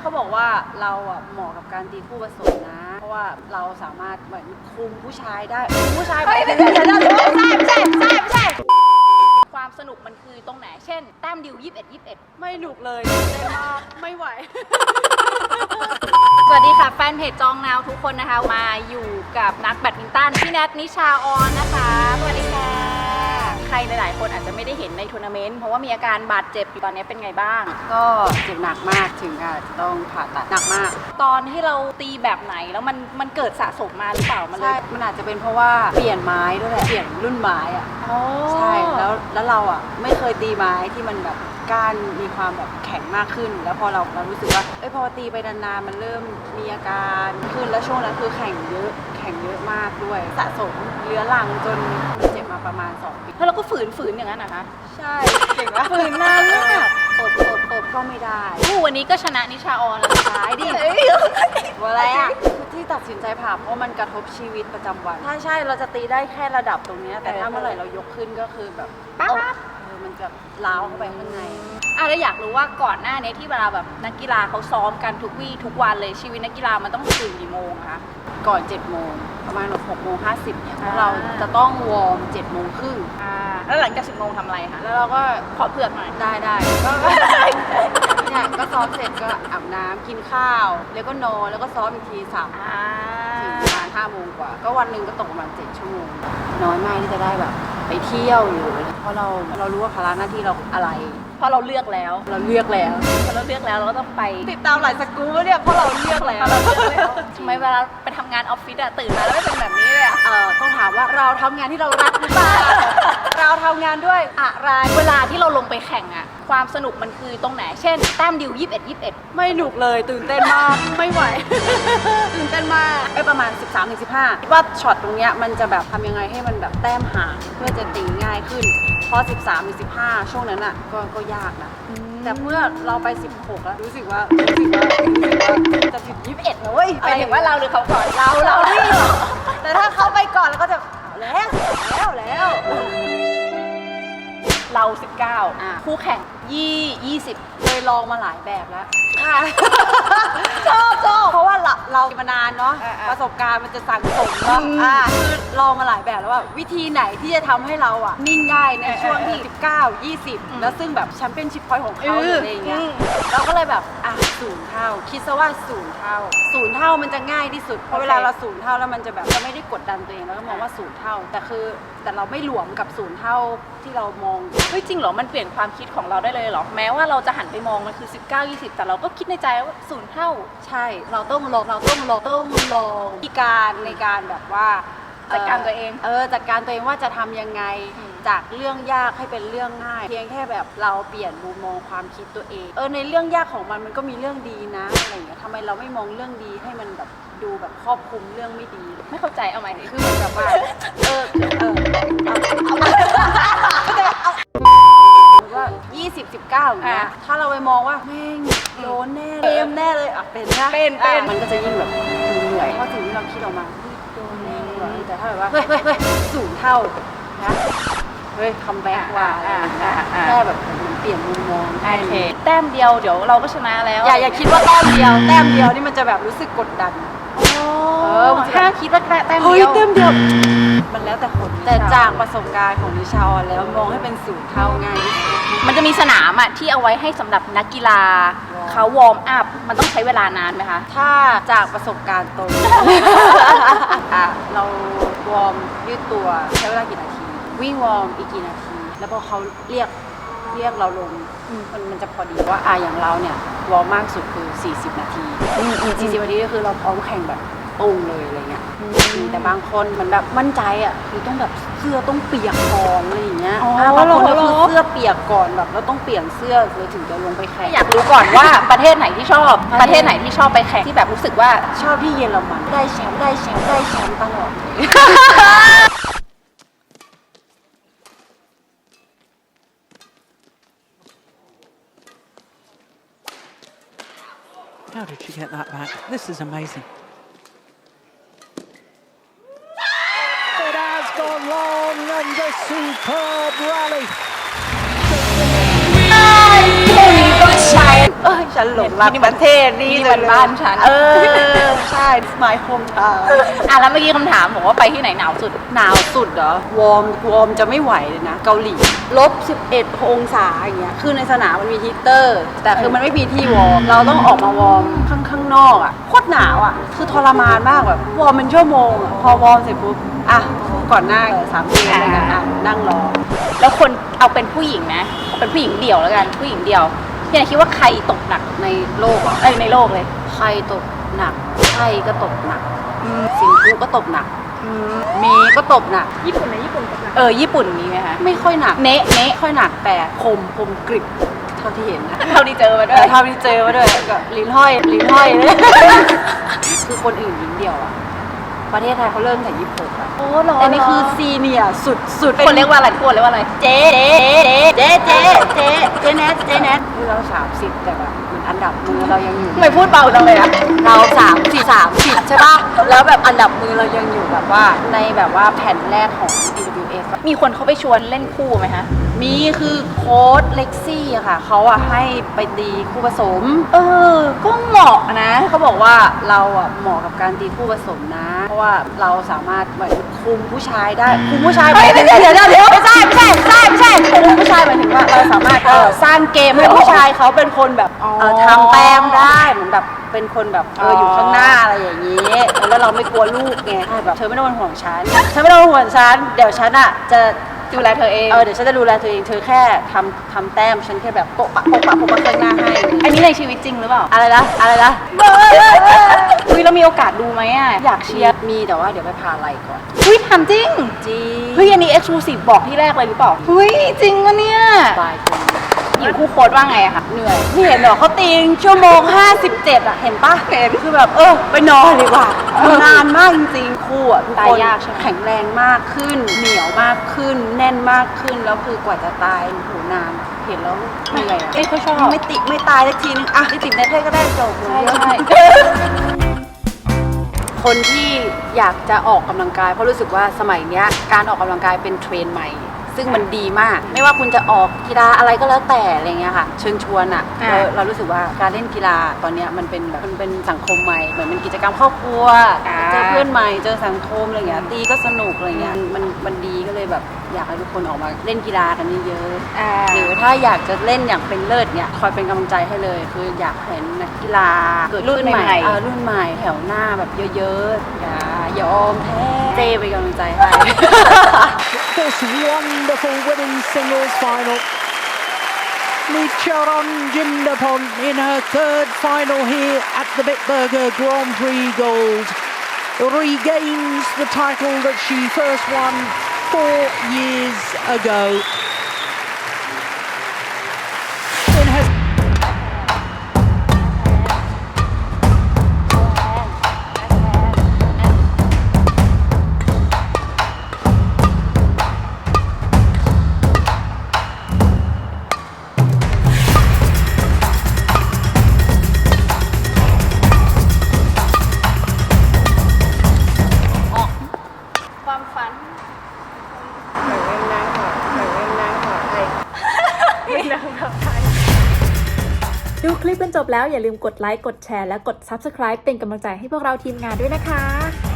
เขาบอกว่าเราอะเหมาะกับการตีคู่ผสมนะ เพราะว่าเราสามารถเหมือนคุมผู้ชายได้คุมผู้ชายไม่แบบใช่ไม่ใช่ไม่ใช่ไม่ใช่ไม่ใช่ไม่ใช่ความสนุกมันคือตรงไหน เช่น แต้มดิว21 21 ไม่หนุกเลยเต้นมากไม่ไหว สวัสดีค่ะ แฟนเพจจองนาวทุกคนนะคะ มาอยู่กับนักแบดมินตันพี่แนทนิชาออนนะคะ สวัสดีค่ะ ใครหลาย ๆ คนอาจจะไม่ได้เห็นในทัวร์นาเมนต์เพราะว่ามีอาการบาดเจ็บอยู่ตอนนี้เป็นไงบ้าง ก็เจ็บหนักมากถึงอาจจะต้องผ่าตัดหนักมาก ตอนที่เราตีแบบไหนแล้วมันมันเกิดสะสมมาหรือเปล่ามันเลใช่ยมันอาจจะเป็นเพราะว่าเปลี่ยนไม้ด้วยแหละเปลี่ยนรุ่นไม้อะอ๋อใช่แล้วแล้วเราอะไม่เคยตีไม้ที่มันแบบก้านมีความแบบแข็งมากขึ้น แล้วพอเราเรารู้สึกว่าเอ้ยพอตีไปนานๆมันเริ่มมีอาการขึ้นแล้วช่วงนั้นคือแข่งเยอะแข่งเยอะมากด้วย สะสมเรื้อรังจนเจ็บ มาประมาณ2ปีแล้วเราก็ฝืนฝืนๆอย่างนั้นนะคะ ใช่เก่งมากฝืนนานมากตบตบตบก็ไม่ได้อู้วันนี้ก็ชนะนิชาออนแล้วนะคะขายดิอะไรอะคือที่ตัดสินใจผ่าเพราะมันกระทบชีวิตประจำวัน ถ้าใช่เราจะตีได้แค่ระดับตรงเนี้ยแต่ถ้าเมื่อไหร่เรายกขึ้นก็คือแบบปั๊บเออ มันจะล้าวเข้าไปข้างในอะแล้วอยากรู้ว่าก่อนหน้านี้ที่เวลาแบบนักกีฬาเขาซ้อมกันทุกวี่ทุกวันเลยชีวิตนักกีฬามันต้องตื่นกี่โมงอะคะก่อน7จ็ดโมงประมาณ6โมง50เนี่ยอ่าเราจะต้องวอร์ม7จ็ดโมงครึ่งอ่าแล้วหลังจากสิบโมงทำอะไรคะแล้วเราก็ขอเผือกหน่อยได้ได้ก็ก็เนี่ยก็ซ้อมเสร็จก็อาบน้ำกินข้าว แล้วก็นอนแล้วก็ซ้อมอีกทีสามอ่า ถึงประมาณห้าโมงกว่า ก็วันหนึ่งก็ตกประมาณเจ็ดชั่วโมงน้อยมากที่จะได้แบบ ไปเที่ยวอยู่เพราะเราเรารู้ว่าภาระหน้าที่เราอะไร เพราะเราเลือกแล้ว เราเลือกแล้วพอเราเลือกแล้วเราก็ต้องไปติดตามหลายสกู๊ปเนี่ยเพราะเราเลือกแล้วเพราะเราเลือกแล้วทำไมเวลาไปทำงานออฟฟิศอะตื่นมาแล้วไม่เป็นแบบนี้เลยอะเอ่อต้องถามว่าเราทำงานที่เรารักหรือเปล่าเราทำงานด้วยอะไรเวลาที่เราลงไปแข่งอะ ความสนุกมันคือตรงไหน เช่นแต้มดิว 21 21 ไม่หนุกเลยตื่นเต้นมาก ไม่ไหว ตื่นเต้นมากไอ้ประมาณ 13-15ถึงคิดว่าช็อตตรงเนี้ยมันจะแบบทำยังไงให้มันแบบแต้มห่างเพื่อจะตีง่ายขึ้นพอ13ถึง15 ช่วงนั้นอะก็ก็ยากนะ แต่เมื่อเราไป 16 แล้วรู้สึกว่ารู้สึกว่ารู้สึกว่าจะถึง21นะเว้ยหมายถึงว่าเราหรือเขาก่อนเราเราดิแต่ถ้าเขาไปก่อนแล้วก็จะเอาแล้วแล้วแล้ว เรา อ่า 19 คู่แข่ง ยี่ยี่สิบเคยลองมาหลายแบบแล้วชอบชอบเพราะว่าเรา เรามานานเนาะอ่าๆประสบการณ์มันจะสั่งสมเนาะอืมอ่าคือลองมาหลายแบบแล้วว่า วิธีไหนที่จะทำให้เราอะนิ่งได้ในเออช่วงที่เออ19อืม20 แล้วซึ่งแบบแชมเปี้ยนชิพพอยต์ของเขาเออหรืออะไรอย่างเงี้ยอืม เราก็เลยแบบอะศูนย์เท่า คิดซะว่าศูนย์เท่าศูนย์เท่ามันจะง่ายที่สุดเพราะเวลาเราศูนย์เท่าแล้วมันจะแบบเราไม่ได้กดดันตัวเองแล้วก็มองว่าศูนย์เท่า แต่คือแต่เราไม่หลวมกับศูนย์เท่าที่เรามอง เฮ้ยจริงเหรอ มันเปลี่ยนความคิดของเราได้เลยเหรอ แม้ว่าเราจะหันไปมองมันคือ 19 20 แต่เราก็คิดในใจว่าศูนย์เท่า ใช่ เราต้องลองเราต้องลองต้องลองวิธีการในการแบบว่าจัดการตัวเอง เออจัดการตัวเองว่าจะทำยังไงจากเรื่องยากให้เป็นเรื่องง่าย เพียงแค่แบบเราเปลี่ยนมุมมองความคิดตัวเอง เออในเรื่องยากของมันมันก็มีเรื่องดีนะอะไรอย่างเงี้ยทำไมเราไม่มองเรื่องดีให้มันแบบดูแบบครอบคลุมเรื่องไม่ดี ไม่เข้าใจเอาใหม่คือเหมือนแบบว่าเออเออ 19อย่างเงี้ยถ้าเราไปมองว่าแม่งโดนแน่เกมแน่เลยอะเป็นนะเป็นเป็นมันก็จะยิ่งแบบเหนื่อยเพราะสิ่งที่เราคิดออกมาโดนแน่ว่ะแต่ถ้าแบบว่าเฮ้ยเฮ้ยเฮ้ยสูงเท่านะเฮ้ยคัมแบ็กว่าอะไรอย่างเงี้ยอ่าอ่าอ่าแค่แบบเหมือนเปลี่ยนมุมมองโอเคแต้มเดียวเดี๋ยวเราก็ชนะแล้ว อย่าอย่าคิดว่าแต้มเดียวแต้มเดียวนี่มันจะแบบรู้สึกกดดันโอ้เออมันจะถ้าคิดว่าแต้มเฮ้ยเดียวเต็มเดียวมันแล้วแต่คนแต่จากประสบการณ์ของนิชาออนแล้วมองให้เป็นศูนย์เท่าง่ายที่สุด มันจะมีสนามอะที่เอาไว้ให้สำหรับนักกีฬา เขาวอร์มอัพ มันต้องใช้เวลานานไหมคะ ถ้าจากประสบการณ์ตรง อะเราวอร์มยืดตัวใช้เวลากี่นาที วิ่งวอร์มอีกกี่นาที แล้วพอเขาเรียกเรียกเราลงมันมันจะพอดีว่าอะอย่างเราเนี่ยวอร์มมากสุดคือ 40 นาที40นาทีก็คือเราพร้อมแข่งแบบ ตรงเลยอะไรเงี้ยแต่บางคนเหมือนแบบมั่นใจอะคือต้องแบบเสื้อต้องเปียกก่อนอะไรอย่างเงี้ยอ๋ออะบางคนก็เหรคืออเสื้อเปียกก่อนแบบเราต้องเปลี่ยนเสื้อเลยถึงจะลงไปแข่ง อยากรู้ก่อนว่าประเทศไหนที่ชอบ ประเทศไหนที่ชอบไปแข่งที่แบบรู้สึกว่า ชอบที่เยอรมันได้แชมป์ได้แชมป์ได้แชมป์ตลอดเลย How did she get that back? This is amazing. And a superb rally. ฉันหลงรักประเทศนี้นี่มันบ้านฉัน เออ ใช่ my hometown อะแล้วเมื่อกี้คำถามบอกว่าไปที่ไหนหนาวสุด หนาวสุดเหรอ วอร์ม วอร์มจะไม่ไหวเลยนะ เกาหลี ลบ 11 องศาอย่างเงี้ย คือในสนามมันมีฮีตเตอร์ แต่คือมันไม่มีที่วอร์ม เราต้องออกมาวอร์มข้างข้างนอกอะ โคตรหนาวอะ คือทรมานมากแบบ วอร์มเป็นชั่วโมงอะพอวอร์มเสร็จปุ๊บ อะ ก่อนหน้าสามเดือนอะไรเงี้ยอะนั่งรอ แล้วคนเอาเป็นผู้หญิงนะเอาเป็นผู้หญิงเดี่ยวแล้วกัน ผู้หญิงเดี่ยว พี่แนนคิดว่าใครตกหนักในโลกอะเอ้ยในโลกเลย ใครตกหนักใครก็ตกหนักสิงคูก็ตกหนักเมย์ก็ตกหนักญี่ปุ่นนะญี่ปุ่นเออญี่ปุ่นมีไหมคะไม่ค่อยหนักเนะเนะค่อยหนักแต่คมคมกริบเท่าที่เห็นนะเท่าที่เจอมาด้เอวยอเท่าที่เจอมาด้วยก็ลิ้นห้อยลิ้นห้อยเลยคือคนอื่นหญิงเดียวอะ ประเทศไทยเขาเริ่มแต่ยี่สิบหกอะโอ้หรอแต่นี่คือซีเนียร์สุดสุดคนเรียกว่าอะไรทุกคนเรียกว่าอะไร เจ๊เจ๊เจ๊เจ๊เจ๊เจ๊แนทเจ๊แนทคือเราสามสิบแต่แบบเหมือนอัน ดับมือเรายังอยู่ทำไมพูดเบาจังเลยอะเราสามสี่สามสิบใช่ป่ะ แล้วแบบอันดับมือเรายังอยู่แบบว่าในแบบว่าแผ่นแรกของ BWF อะมีคนเขาไปชวนเล่นคู่ไหมคะมีคือโค้ดเล็กซี่อะค่ะ เขาอะให้ไปตีคู่ผสม เออ ก็เหมาะนะ เขาบอกว่าเราอะเหมาะกับการตีคู่ผสมนะ เพราะว่าเราสามารถเหมือนคุมผู้ชายได้ คุมผู้ชายเฮ้ยหมายถึงเดี๋ยวเดี๋ยวเดี๋ยวไม่ใช่ไม่ใช่ไม่ใช่ไม่ใช่คุมผู้ชายหมายถึงว่าเราสามารถเออสร้างเกมให้ผู้ชายเขาเป็นคนแบบอ๋อเออทำแต้มได้เหมือนแบบเป็นคนแบบเอออยู่ข้างหน้าอะไรอย่างนี้ แล้วเราไม่กลัวลูกไงใช่แบบเธอไม่ต้องเป็นห่วงฉันฉันไม่ต้องเป็นห่วงฉันเดี๋ยวฉันอะจะดูแลเธอเองเออเดี๋ยวฉันจะดูแลตัวเองเธอแค่ทำทำแต้มฉันแค่แบบโปะปะโปะปะโปะปะข้างหน้าให้อันนี้ในชีวิตจริงหรือเปล่าอะไรนะอะไรนะอุ้ยเรามีโอกาสดูไหมอะอยากเชียร์มีแต่ว่าเดี๋ยวไปพาไหลก่อนอุ้ยถามจริงจริงเฮ้ยอันนี้เอ็กซ์คลูซีฟบอกที่แรกเลยหรือเปล่าเฮ้ยจริงวะเนี่ยบายคน หญิงคู่โค้ดว่าไงอะคะเหนื่อยไม่เห็นเหรอเขาตีงชั่วโมง 57อะเห็นปะเห็นคือแบบเออไปนอนดีกว่ามันนานมากจริงๆคู่อะทุกตายคนยากใช่ไหม แข็งแรงมากขึ้น เหนียวมากขึ้น แน่นมากขึ้นแล้วคือกว่าจะตายโอ้โหนานเห็นแล้วเหนื่อยอะเอ้ยเขาชอบ ไม่ติไม่ตายสักทีนึงอะไม่ติดในเทศก็ได้จบใช่ใช่ คนที่อยากจะออกกำลังกายเพราะรู้สึกว่าสมัยเนี้ยการออกกำลังกายเป็นเทรนด์ใหม่ ซึ่งมันดีมาก ไม่ว่าคุณจะออกกีฬาอะไรก็แล้วแต่อะไรเงี้ยค่ะ เชิญชวนอะอ่า เราเรารู้สึกว่าการเล่นกีฬาตอนเนี้ยมันเป็นแบบมันเป็นสังคมใหม่เหมือนเป็นกิจกรรมครอบครัวอ่า เจอเพื่อนใหม่เจอสังคมอะไรเงี้ยตีก็สนุกอะไรเงี้ยมันมันดีก็เลยแบบอยากให้ทุกคนออกมาเล่นกีฬากันเยอะๆ อ่า หรือถ้าอยากจะเล่นอย่างเป็นเลิศเนี่ยคอยเป็นกำลังใจให้เลย คืออยากเห็นนักกีฬาเกิดรุ่นขึ้นใหม่ใหม่ๆเออรุ่นใหม่แถวหน้าแบบเยอะๆอย่ายอมแพ้เจเป็นกำลังใจให้ This wonderful women's singles final. Nicharon Jindapon in her third final here at the Bitburger Grand Prix Gold regains the title that she first won four years ago. ดูคลิปกันจบแล้วอย่าลืมกดไลค์ กดแชร์ และกด Subscribe เป็นกำลังใจให้พวกเราทีมงานด้วยนะคะ